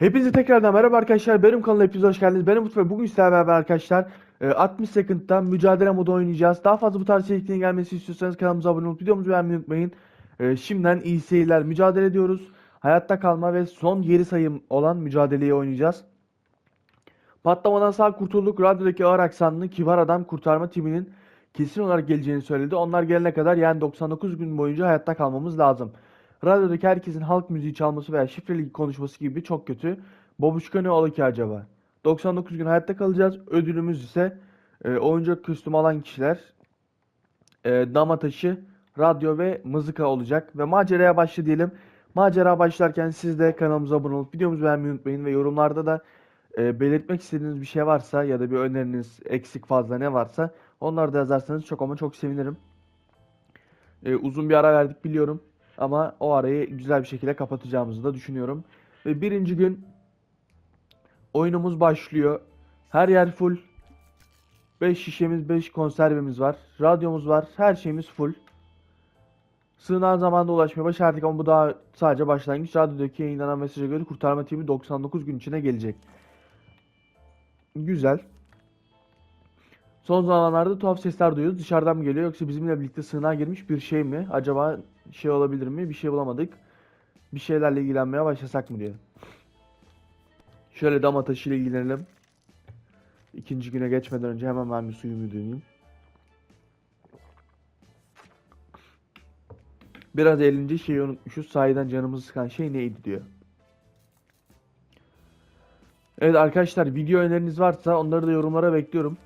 Hepinize tekrardan merhaba arkadaşlar. Benim kanalıma hepiniz hoş geldiniz. Benim Mutlu ve bugün sizlerle beraber arkadaşlar e, 60 Second'dan mücadele modu oynayacağız. Daha fazla bu tarz içeriklerin gelmesi istiyorsanız kanalımıza abone olup videomuzu beğenmeyi unutmayın. E, Şimdiden iyi seyirler. Mücadele ediyoruz. Hayatta kalma ve son geri sayım olan mücadeleyi oynayacağız. Patlamadan sağ kurtulduk. Radyodaki ağır aksanlı kibar adam kurtarma timinin kesin olarak geleceğini söyledi. Onlar gelene kadar yani 99 gün boyunca hayatta kalmamız lazım. Radyodaki herkesin halk müziği çalması veya şifreli konuşması gibi çok kötü. Babuşka ne ola ki acaba? 99 gün hayatta kalacağız. Ödülümüz ise e, oyuncak kostümü alan kişiler, e, dama taşı, radyo ve mızıka olacak. Ve maceraya başla diyelim. Macera başlarken siz de kanalımıza abone olup videomuzu beğenmeyi unutmayın. Ve yorumlarda da e, belirtmek istediğiniz bir şey varsa ya da bir öneriniz eksik fazla ne varsa onları da yazarsanız çok ama çok sevinirim. E, uzun bir ara verdik biliyorum. Ama o arayı güzel bir şekilde kapatacağımızı da düşünüyorum. Ve birinci gün oyunumuz başlıyor. Her yer full. 5 şişemiz, 5 konservemiz var. Radyomuz var. Her şeyimiz full. Sığınağa zamanında ulaşmaya başardık ama bu daha sadece başlangıç. Radyodaki yayınlanan mesaja göre kurtarma timi 99 gün içine gelecek. Güzel. Son zamanlarda tuhaf sesler duyuyoruz. Dışarıdan mı geliyor yoksa bizimle birlikte sığınağa girmiş bir şey mi? Acaba şey olabilir mi? Bir şey bulamadık. Bir şeylerle ilgilenmeye başlasak mı diye. Şöyle dam taşıyla ilgilenelim. İkinci güne geçmeden önce hemen ben bir suyumu döneyim. Biraz eğlenince şeyi unutmuşuz. Sahiden canımızı sıkan şey neydi diyor. Evet arkadaşlar video öneriniz varsa onları da yorumlara bekliyorum.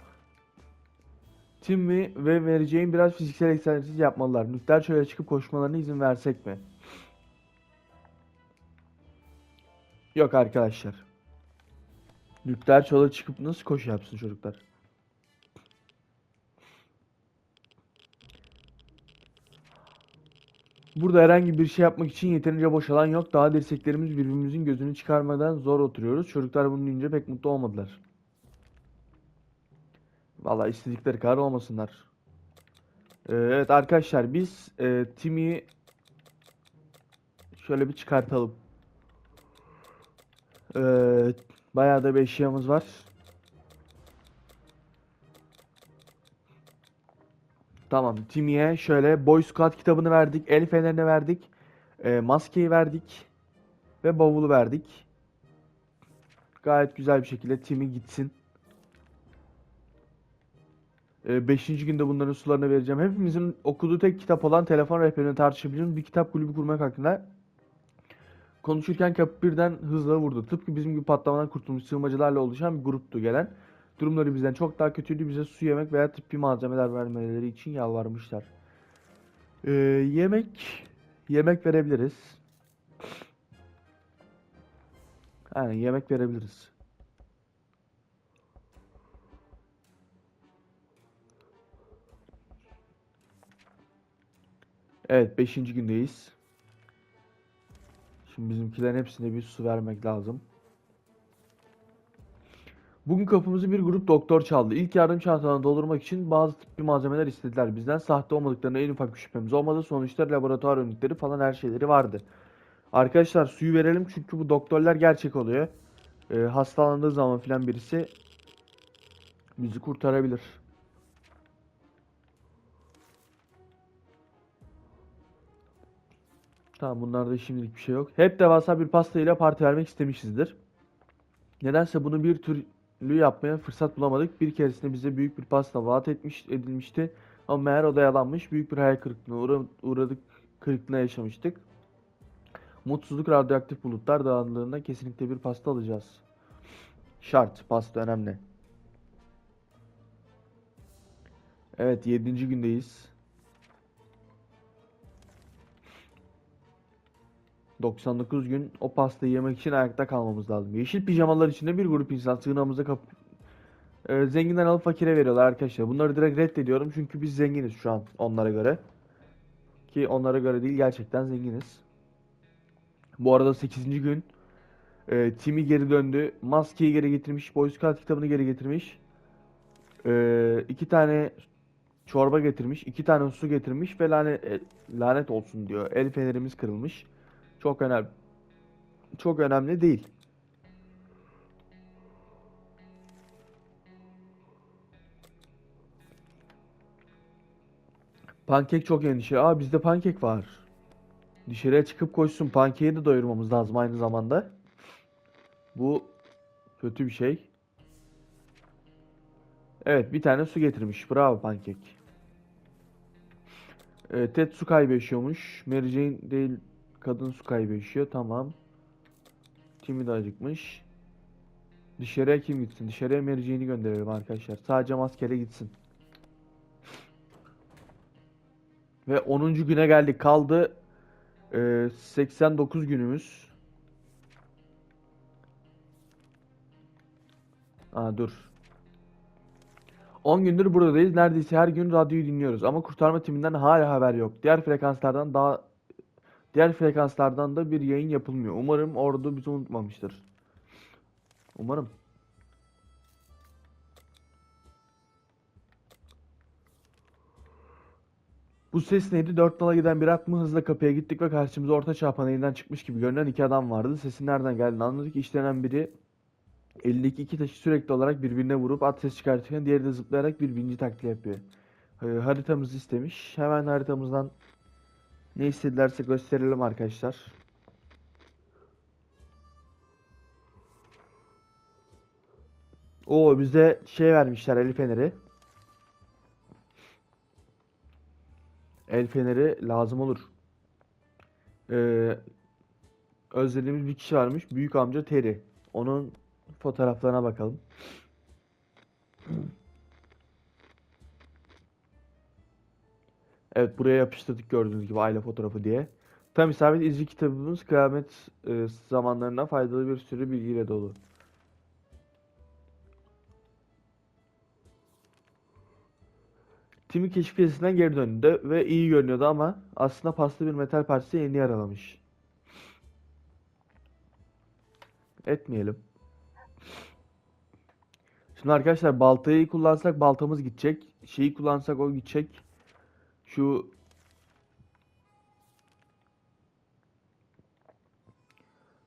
Timmy ve Jane biraz fiziksel egzersiz yapmalılar. Nükleer çöle çıkıp koşmalarına izin versek mi? Yok arkadaşlar. Nükleer çöle çıkıp nasıl koşu yapsın çocuklar? Burada herhangi bir şey yapmak için yeterince boş alan yok. Daha dirseklerimiz birbirimizin gözünü çıkarmadan zor oturuyoruz. Çocuklar bunu duyunca pek mutlu olmadılar. Vallahi istedikleri kadar olmasınlar. Ee, evet arkadaşlar biz e, Timmy'yi şöyle bir çıkartalım. Ee, bayağı da bir eşyamız var. Tamam Timmy'ye şöyle Boy Scout kitabını verdik. El fenerini verdik. e, maskeyi verdik. Ve bavulu verdik. Gayet güzel bir şekilde Timmy gitsin. Ee, Beşinci günde bunların sularını vereceğim. Hepimizin okuduğu tek kitap olan telefon rehberini tartışabileceğimiz bir kitap kulübü kurmak hakkında konuşurken kapı birden hızla vurdu. Tıpkı bizim gibi patlamadan kurtulmuş sığınmacılarla oluşan bir gruptu gelen. Durumları bizden çok daha kötüydü. Bize su, yemek veya tıbbi malzemeler vermeleri için yalvarmışlar. Ee, yemek yemek verebiliriz. Aynen yemek verebiliriz. Evet 5. gündeyiz. Şimdi bizimkilerin hepsine bir su vermek lazım. Bugün kapımızı bir grup doktor çaldı. İlk yardım çantalarını doldurmak için bazı tıbbi malzemeler istediler. Bizden sahte olmadıklarına en ufak bir şüphemiz olmadı. Sonuçta laboratuvar önlükleri falan her şeyleri vardı. Arkadaşlar suyu verelim çünkü bu doktorlar gerçek oluyor. Ee, hastalandığı zaman filan birisi bizi kurtarabilir. Tamam bunlarda şimdilik bir şey yok. Hep devasa bir pasta ile parti vermek istemişizdir. Nedense bunu bir türlü yapmaya fırsat bulamadık. Bir keresinde bize büyük bir pasta vaat etmiş edilmişti. Ama meğer o da yalanmış. Büyük bir hayal kırıklığına uğra- uğradık. Kırıklığına yaşamıştık. Mutsuzluk radyoaktif bulutlar dağınıklığında kesinlikle bir pasta alacağız. Şart. Pasta önemli. Evet 7. gündeyiz. 99 gün o pastayı yemek için ayakta kalmamız lazım. Yeşil pijamalar içinde bir grup insan sığınağımıza kap Ee, zenginden alıp fakire veriyorlar arkadaşlar. Bunları direkt reddediyorum çünkü biz zenginiz şu an onlara göre. Ki onlara göre değil gerçekten zenginiz. Bu arada 8. gün e, Timmy geri döndü. Maskeyi geri getirmiş. Boy Scout kitabını geri getirmiş. Ee, iki tane çorba getirmiş. iki tane su getirmiş ve lanet, e, lanet olsun diyor. El fenerimiz kırılmış. Çok önemli. Çok önemli değil. Pankek çok endişe. Aa bizde pankek var. Dışarıya çıkıp koşsun. Pankeyi de doyurmamız lazım aynı zamanda. Bu kötü bir şey. Evet bir tane su getirmiş. Bravo pankek. Ee, Ted su kaybı yaşıyormuş. Mary Jane değil kadın su kaybı yaşıyor. Tamam. Timmy de acıkmış. Dışarıya kim gitsin? Dışarıya Jane'i gönderelim arkadaşlar. Sadece maskere gitsin. Ve 10. güne geldik. Kaldı e, 89 günümüz. Aa dur. 10 gündür buradayız. Neredeyse her gün radyoyu dinliyoruz ama kurtarma timinden hala haber yok. Diğer frekanslardan daha diğer frekanslardan da bir yayın yapılmıyor. Umarım ordu bizi unutmamıştır. Umarım. Bu ses neydi? Dört nala giden bir at mı? Hızla kapıya gittik ve karşımıza orta çağ panelinden çıkmış gibi görünen iki adam vardı. Sesin nereden geldiğini anladık. İşlenen biri elindeki iki taşı sürekli olarak birbirine vurup at ses çıkartırken diğeri de zıplayarak bir binci taklidi yapıyor. Ee, haritamızı istemiş. Hemen haritamızdan ne istedilerse gösterelim arkadaşlar. Oo bize şey vermişler el feneri. El feneri lazım olur. Ee, özlediğimiz bir kişi varmış. Büyük amca Terry. Onun fotoğraflarına bakalım. Evet buraya yapıştırdık gördüğünüz gibi aile fotoğrafı diye. Tam isabet izci kitabımız kıyamet e, zamanlarına faydalı bir sürü bilgiyle dolu. Timmy keşif gezisinden geri döndü ve iyi görünüyordu ama aslında paslı bir metal parçası elini yaralamış. Etmeyelim. Şimdi arkadaşlar baltayı kullansak baltamız gidecek. Şeyi kullansak o gidecek. Şu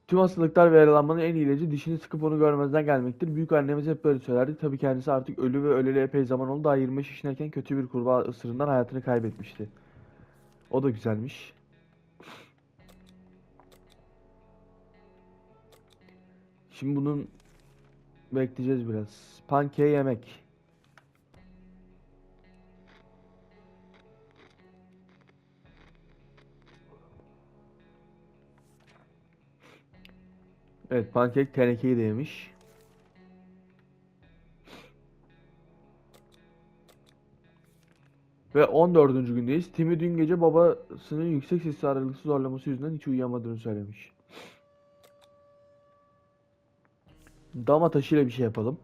Tüm hastalıklar ve yaralanmanın en iyi ilacı dişini sıkıp onu görmezden gelmektir. Büyük annemiz hep böyle söylerdi. Tabii kendisi artık ölü ve öleli epey zaman oldu. Daha 25 yaşındayken kötü bir kurbağa ısırığından hayatını kaybetmişti. O da güzelmiş. Şimdi bunun bekleyeceğiz biraz. Pankeği yemek. Evet pankek tenekeyi de yemiş. Ve 14. gündeyiz. Timmy dün gece babasının yüksek sesli aralıksız zorlaması yüzünden hiç uyuyamadığını söylemiş. Dama taşıyla bir şey yapalım.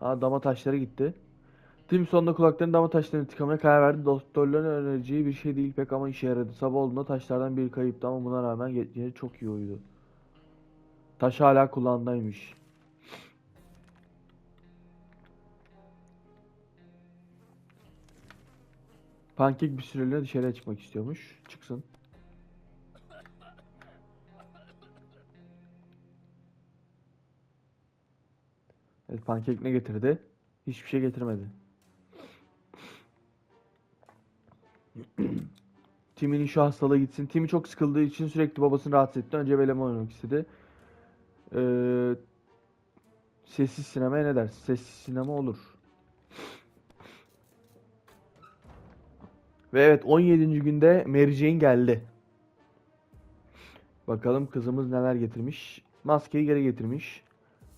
Aa dama taşları gitti. Tim sonunda kulaklarını dama taşlarını tıkamaya karar verdi. Doktorların önereceği bir şey değil pek ama işe yaradı. Sabah olduğunda taşlardan biri kayıptı ama buna rağmen gece çok iyi uyudu. Taş hala kulağındaymış. Pankek bir süreliğine dışarıya çıkmak istiyormuş. Çıksın. Evet pankek ne getirdi? Hiçbir şey getirmedi. Timmy'nin şu hastalığı gitsin. Timmy çok sıkıldığı için sürekli babasını rahatsız etti. Önce veleme oynamak istedi. Ee, sessiz sinemaya ne dersin? Sessiz sinema olur. Ve evet 17. günde Mary Jane geldi. Bakalım kızımız neler getirmiş. Maskeyi geri getirmiş.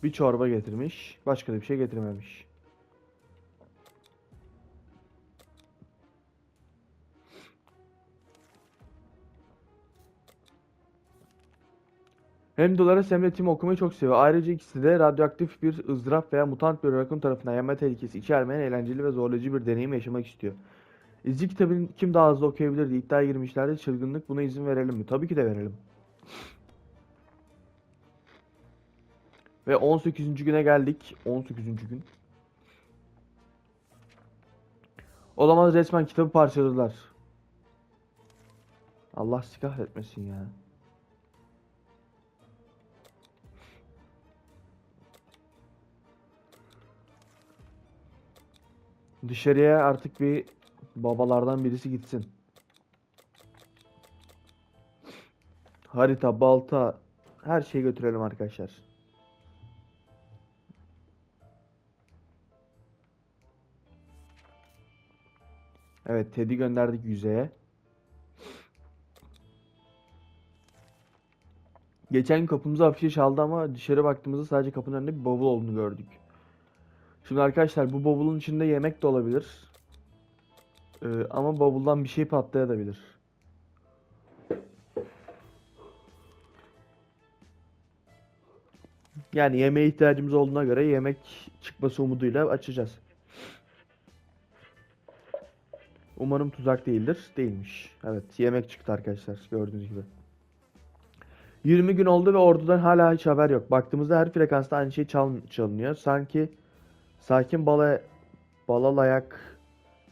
Bir çorba getirmiş. Başka da bir şey getirmemiş. Hem Dolores hem de Tim okumayı çok seviyor. Ayrıca ikisi de radyoaktif bir ızdırap veya mutant bir rakun tarafından yenme tehlikesi içermeyen eğlenceli ve zorlayıcı bir deneyim yaşamak istiyor. İzci kitabını kim daha hızlı okuyabilir diye iddiaya girmişlerdi. Çılgınlık buna izin verelim mi? Tabii ki de verelim. Ve 18. güne geldik. 18. gün. Olamaz resmen kitabı parçaladılar. Allah sikah etmesin ya. Dışarıya artık bir babalardan birisi gitsin. Harita, balta, her şeyi götürelim arkadaşlar. Evet, Ted'i gönderdik yüzeye. Geçen kapımıza afişe çaldı ama dışarı baktığımızda sadece kapının önünde bir bavul olduğunu gördük. Şimdi arkadaşlar bu bavulun içinde yemek de olabilir. Ee, ama bavuldan bir şey patlayabilir. Yani yemeğe ihtiyacımız olduğuna göre yemek çıkması umuduyla açacağız. Umarım tuzak değildir. Değilmiş. Evet, yemek çıktı arkadaşlar gördüğünüz gibi. 20 gün oldu ve ordudan hala hiç haber yok. Baktığımızda her frekansta aynı şey çal çalınıyor. Sanki Sakin Bala Balalayak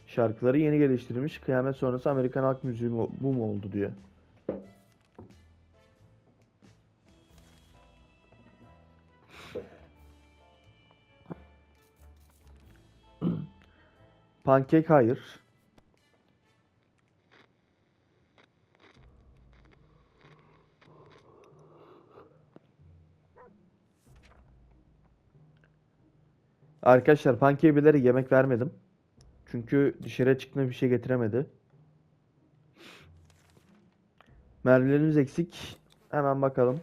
şarkıları yeni geliştirilmiş. Kıyamet sonrası Amerikan halk müziği mu- bu mu oldu diyor. Pankek hayır. Arkadaşlar pankeybelere yemek vermedim. Çünkü dışarıya çıktığında bir şey getiremedi. Mermilerimiz eksik. Hemen bakalım.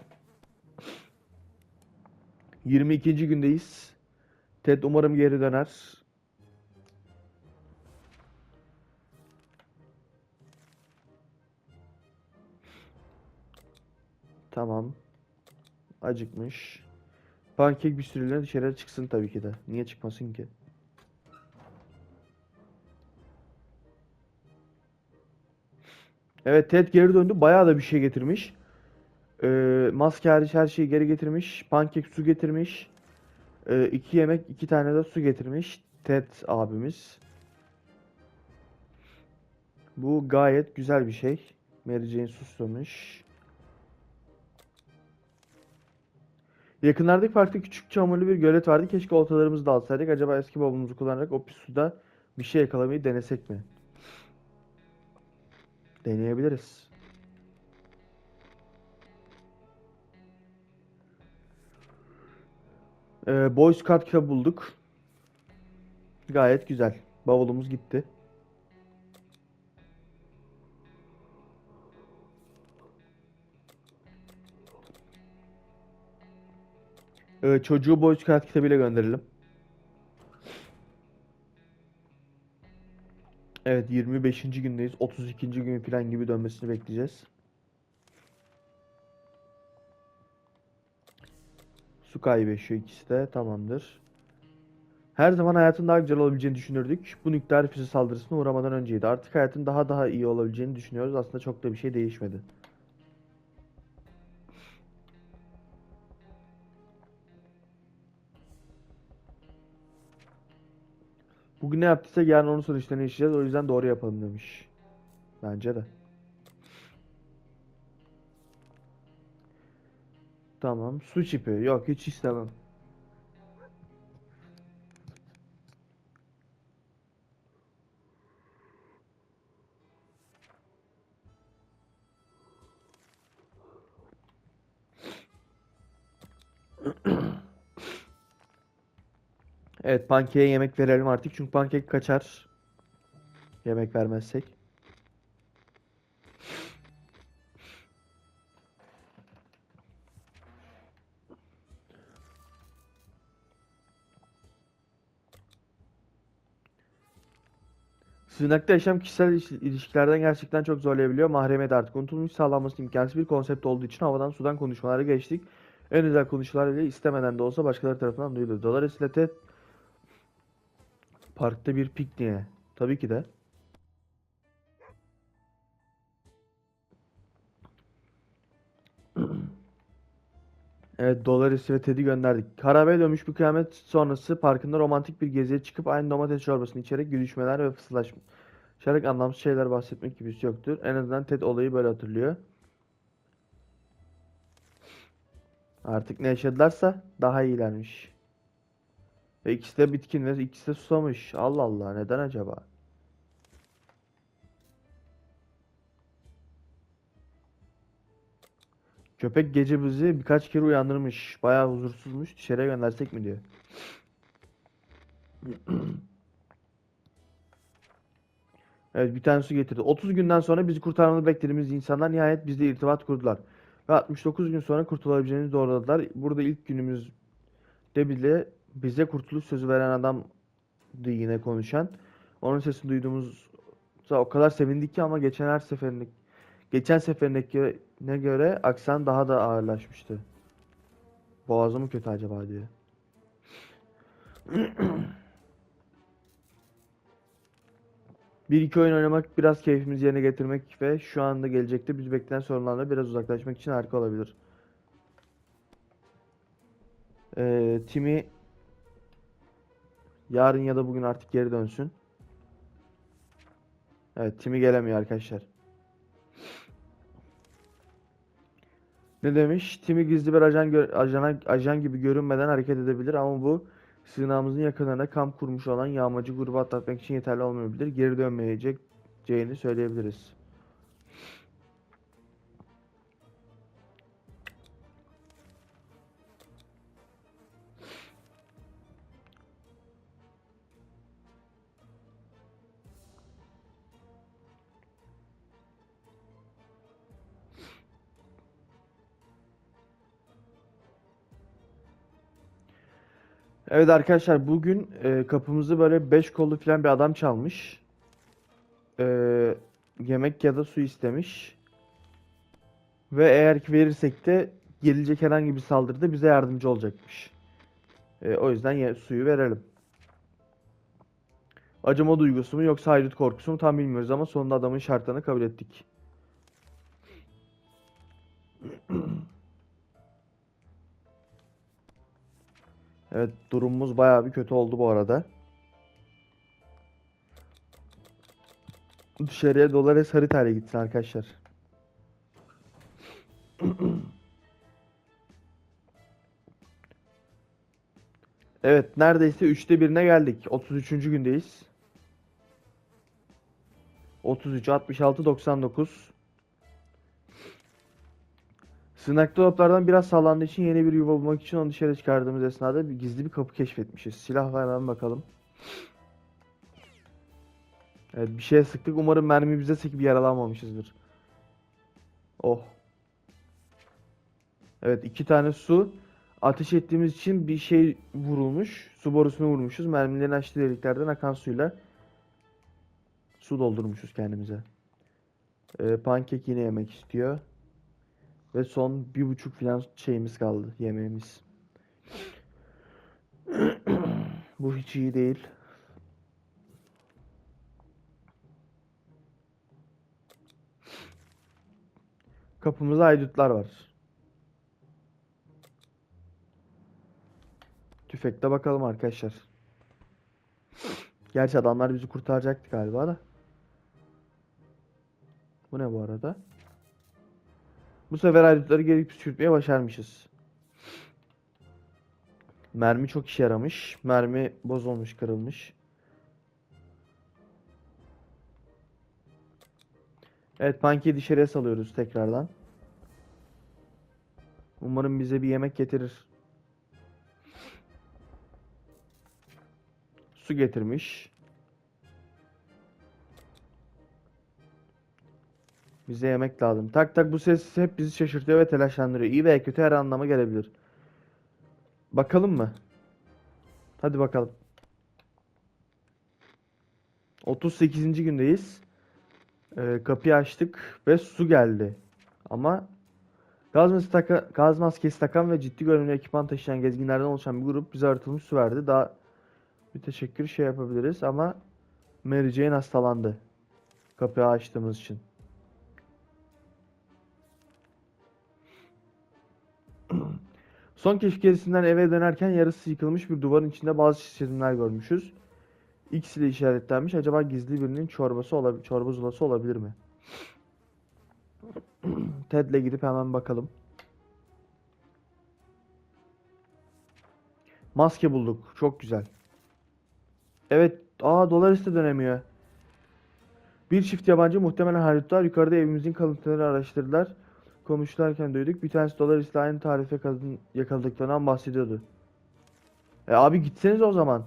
22. gündeyiz. Ted umarım geri döner. Tamam. Acıkmış. Pankek bir süreliğine dışarıya çıksın tabii ki de. Niye çıkmasın ki? Evet Ted geri döndü. Bayağı da bir şey getirmiş. Ee, maske hariç her şeyi geri getirmiş. Pankek su getirmiş. Ee, iki yemek iki tane de su getirmiş. Ted abimiz. Bu gayet güzel bir şey. Mary Jane suslamış. Yakınlardaki parkta küçük çamurlu bir gölet vardı. Keşke oltalarımızı da alsaydık. Acaba eski babamızı kullanarak o pis suda bir şey yakalamayı denesek mi? Deneyebiliriz. Ee, Boy Scout kitabı bulduk. Gayet güzel. Bavulumuz gitti. Ee, çocuğu Boy Scout kitabıyla gönderelim. Evet 25. gündeyiz. 32. gün falan gibi dönmesini bekleyeceğiz. Su kaybı yaşıyor ikisi de. Tamamdır. Her zaman hayatın daha güzel olabileceğini düşünürdük. Bu nükleer füze saldırısına uğramadan önceydi. Artık hayatın daha daha iyi olabileceğini düşünüyoruz. Aslında çok da bir şey değişmedi. Bugün ne yaptıysa yarın onun sonuçlarını yaşayacağız. O yüzden doğru yapalım demiş. Bence de. Tamam. Su çipi. Yok hiç istemem. Evet pankeğe yemek verelim artık. Çünkü pankek kaçar. Yemek vermezsek. Sığınakta yaşam kişisel iş- ilişkilerden gerçekten çok zorlayabiliyor. Mahremiyet artık unutulmuş sağlanması imkansız bir konsept olduğu için havadan sudan konuşmalara geçtik. En özel konuşmalar bile istemeden de olsa başkaları tarafından duyulur. Dolayısıyla TED parkta bir pikniğe. Tabii ki de. Evet Dolaris ve Ted'i gönderdik. Harabeye dönmüş bir kıyamet sonrası parkında romantik bir geziye çıkıp aynı domates çorbasını içerek gülüşmeler ve fısıldaşarak anlamsız şeyler bahsetmek gibisi yoktur. En azından Ted olayı böyle hatırlıyor. Artık ne yaşadılarsa daha iyilermiş. Ve ikisi de bitkin ve ikisi de susamış. Allah Allah neden acaba? Köpek gece bizi birkaç kere uyandırmış. Bayağı huzursuzmuş. Dışarıya göndersek mi diyor. Evet bir tane su getirdi. 30 günden sonra bizi kurtarmanı beklediğimiz insanlar nihayet bizle irtibat kurdular. Ve 69 gün sonra kurtulabileceğimizi doğruladılar. Burada ilk günümüzde bile bize kurtuluş sözü veren adamdı yine konuşan. Onun sesini duyduğumuzda o kadar sevindik ki ama geçen her seferinde geçen seferindekine göre aksan daha da ağırlaşmıştı. Boğazı mı kötü acaba diyor. Bir iki oyun oynamak, biraz keyfimizi yerine getirmek ve şu anda gelecekte bizi bekleyen sorunlarla biraz uzaklaşmak için harika olabilir. Ee, Timmy yarın ya da bugün artık geri dönsün. Evet, Timmy gelemiyor arkadaşlar. Ne demiş? Timmy gizli bir ajan ajana, ajan gibi görünmeden hareket edebilir ama bu sığınağımızın yakınlarında kamp kurmuş olan yağmacı grubu atlatmak için yeterli olmayabilir. Geri dönmeyeceğini söyleyebiliriz. Evet arkadaşlar bugün e, kapımızı böyle 5 kollu falan bir adam çalmış. E, yemek ya da su istemiş. Ve eğer ki verirsek de gelecek herhangi bir saldırıda bize yardımcı olacakmış. E, o yüzden ye- suyu verelim. Acıma duygusu mu yoksa haydut korkusu mu tam bilmiyoruz ama sonunda adamın şartlarını kabul ettik. Evet durumumuz bayağı bir kötü oldu bu arada. Dışarıya Dolores haritayla gitsin arkadaşlar. Evet neredeyse üçte birine geldik. 33. gündeyiz. 33, 66, 99. Sığınak dolaplardan biraz sallandığı için yeni bir yuva bulmak için onu dışarı çıkardığımız esnada bir gizli bir kapı keşfetmişiz. Silahla hemen bakalım. Evet bir şeye sıktık. Umarım mermi bize sekip yaralanmamışızdır. Oh. Evet iki tane su. Ateş ettiğimiz için bir şey vurulmuş. Su borusunu vurmuşuz. Mermilerin açtığı deliklerden akan suyla su doldurmuşuz kendimize. Ee, pankek yine yemek istiyor. Ve son bir buçuk falan şeyimiz kaldı. Yemeğimiz. Bu hiç iyi değil. Kapımızda haydutlar var. Tüfekle bakalım arkadaşlar. Gerçi adamlar bizi kurtaracaktı galiba da. Bu ne bu arada? Bu sefer haydutları geri püskürtmeye başarmışız. Mermi çok işe yaramış. Mermi bozulmuş, kırılmış. Evet, pankeyi dışarıya salıyoruz tekrardan. Umarım bize bir yemek getirir. Su getirmiş. Bize yemek lazım. Tak tak bu ses hep bizi şaşırtıyor ve telaşlandırıyor. İyi veya kötü her anlama gelebilir. Bakalım mı? Hadi bakalım. 38. gündeyiz. Ee, kapıyı açtık ve su geldi. Ama gaz maskesi, taka- gaz maskesi takan ve ciddi görünümlü ekipman taşıyan gezginlerden oluşan bir grup bize arıtılmış su verdi. Daha bir teşekkür şey yapabiliriz ama Mary Jane hastalandı. Kapıyı açtığımız için. Son keşif gezisinden eve dönerken yarısı yıkılmış bir duvarın içinde bazı çizimler görmüşüz. X ile işaretlenmiş. Acaba gizli birinin çorbası olabilir, çorba zulası olabilir mi? Ted'le gidip hemen bakalım. Maske bulduk. Çok güzel. Evet. Aa dolar de dönemiyor. Bir çift yabancı muhtemelen haydutlar yukarıda evimizin kalıntılarını araştırdılar. Konuşurlarken duyduk. Bir tanesi dolar aynı tarife kadın yakaladıklarından bahsediyordu. E abi gitseniz o zaman.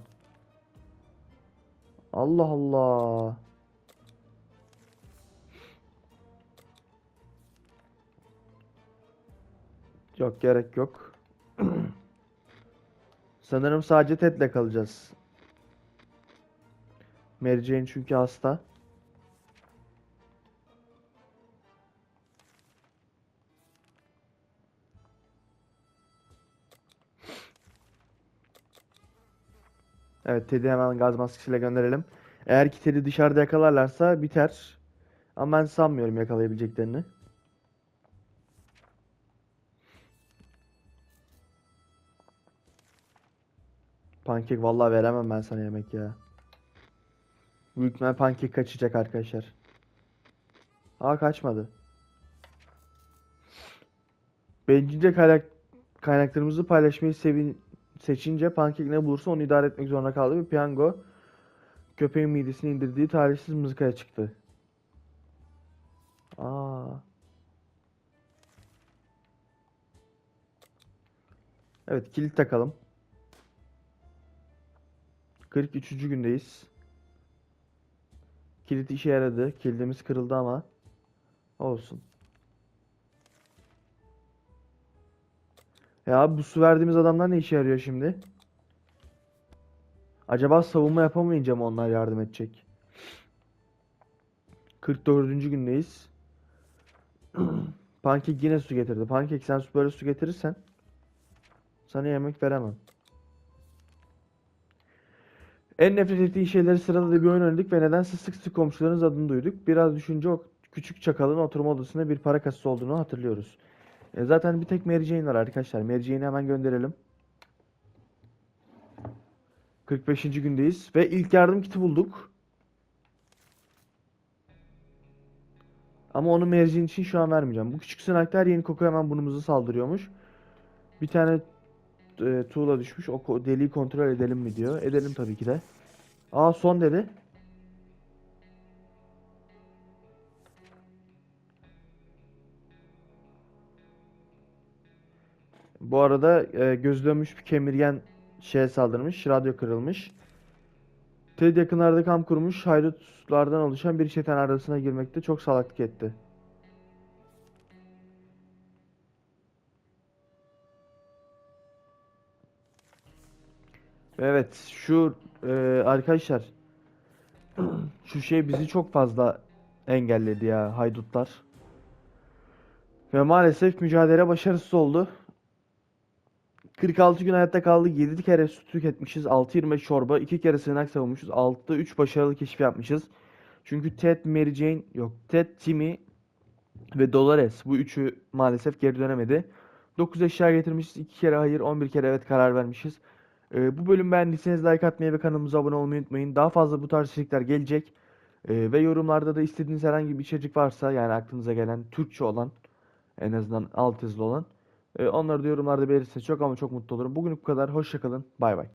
Allah Allah. Yok gerek yok. Sanırım sadece Ted'le kalacağız. Mary Jane çünkü hasta. Evet Ted'i hemen gaz maskesiyle gönderelim. Eğer ki Ted'i dışarıda yakalarlarsa biter. Ama ben sanmıyorum yakalayabileceklerini. Pankek vallahi veremem ben sana yemek ya. Büyük ihtimal pankek kaçacak arkadaşlar. Aa kaçmadı. Bencilce kaynak kaynaklarımızı paylaşmayı sevin seçince pankek ne bulursa onu idare etmek zorunda kaldı ve piyango köpeğin midesine indirdiği talihsiz mızıkaya çıktı. Aa. Evet kilit takalım. 43. gündeyiz. Kilit işe yaradı. Kilidimiz kırıldı ama olsun. Ya abi bu su verdiğimiz adamlar ne işe yarıyor şimdi? Acaba savunma yapamayınca mı onlar yardım edecek? 44. gündeyiz. Pankek yine su getirdi. Pankek sen böyle su getirirsen sana yemek veremem. En nefret ettiği şeyleri sıraladığı bir oyun oynadık ve nedense sık sık komşularınız adını duyduk. Biraz düşünce o küçük çakalın oturma odasında bir para kasası olduğunu hatırlıyoruz. E, zaten bir tek Mary Jane var arkadaşlar. Mary Jane'i hemen gönderelim. 45. gündeyiz ve ilk yardım kiti bulduk. Ama onu Mary Jane için şu an vermeyeceğim. Bu küçük sınaklar yeni koku hemen burnumuza saldırıyormuş. Bir tane e, tuğla düşmüş. O deliği kontrol edelim mi diyor. Edelim tabii ki de. Aa son dedi. Bu arada e, göz dönmüş bir kemirgen şeye saldırmış. Radyo kırılmış. Ted yakınlarda kamp kurmuş. Haydutlardan oluşan bir çetenin arasına girmekte çok salaklık etti. Evet şu e, arkadaşlar şu şey bizi çok fazla engelledi ya haydutlar. Ve maalesef mücadele başarısız oldu. 46 gün hayatta kaldık. 7 kere su tüketmişiz. 6-25 çorba. 2 kere sığınak savunmuşuz. 6'da 3 başarılı keşif yapmışız. Çünkü Ted, Mary Jane yok. Ted, Timmy ve Dolores bu üçü maalesef geri dönemedi. 9 eşya getirmişiz. 2 kere hayır, 11 kere evet karar vermişiz. Ee, bu bölüm beğendiyseniz like atmayı ve kanalımıza abone olmayı unutmayın. Daha fazla bu tarz içerikler gelecek. Ee, ve yorumlarda da istediğiniz herhangi bir içerik varsa yani aklınıza gelen Türkçe olan en azından alt yazılı olan onları da yorumlarda belirtirseniz çok ama çok mutlu olurum. Bugünlük bu kadar. Hoşça kalın. Bay bay.